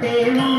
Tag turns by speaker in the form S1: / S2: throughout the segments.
S1: Deva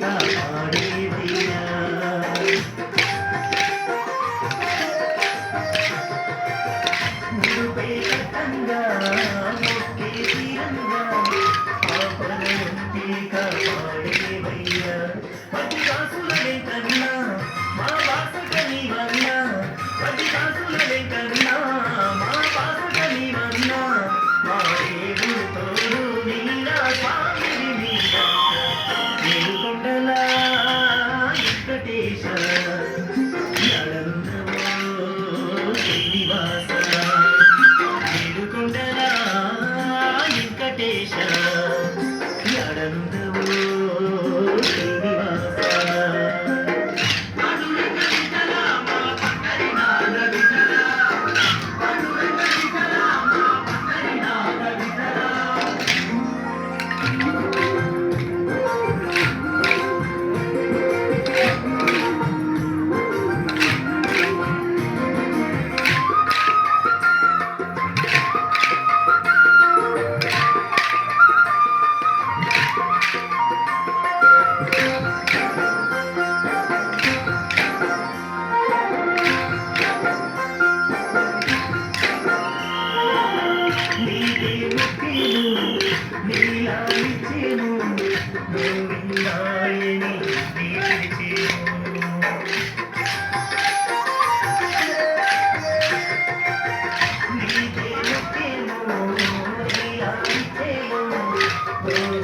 S1: ಕಾಪಾಡಿದೀ Thank you.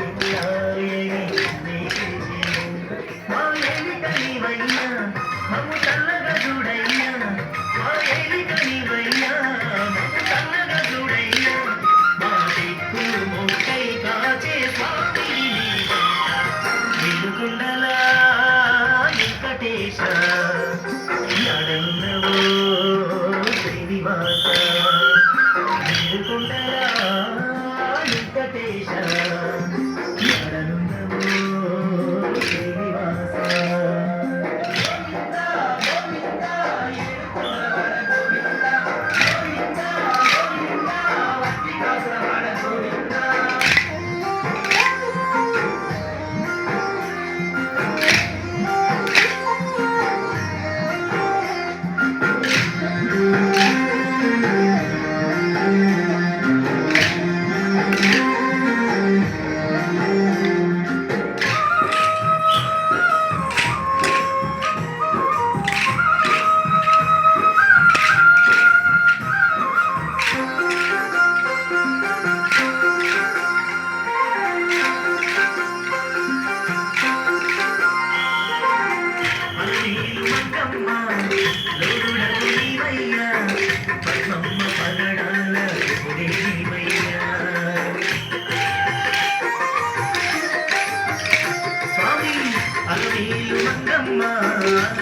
S1: అమ్మమ్మ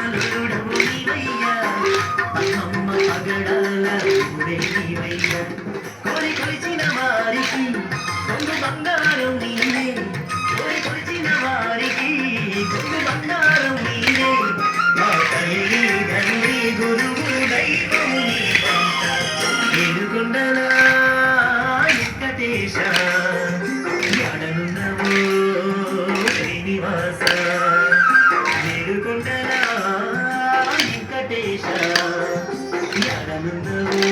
S1: ఆనలుడు నీవయ్య. కొలి కొలిచిన వెంకటేశ. ఎడనుందవే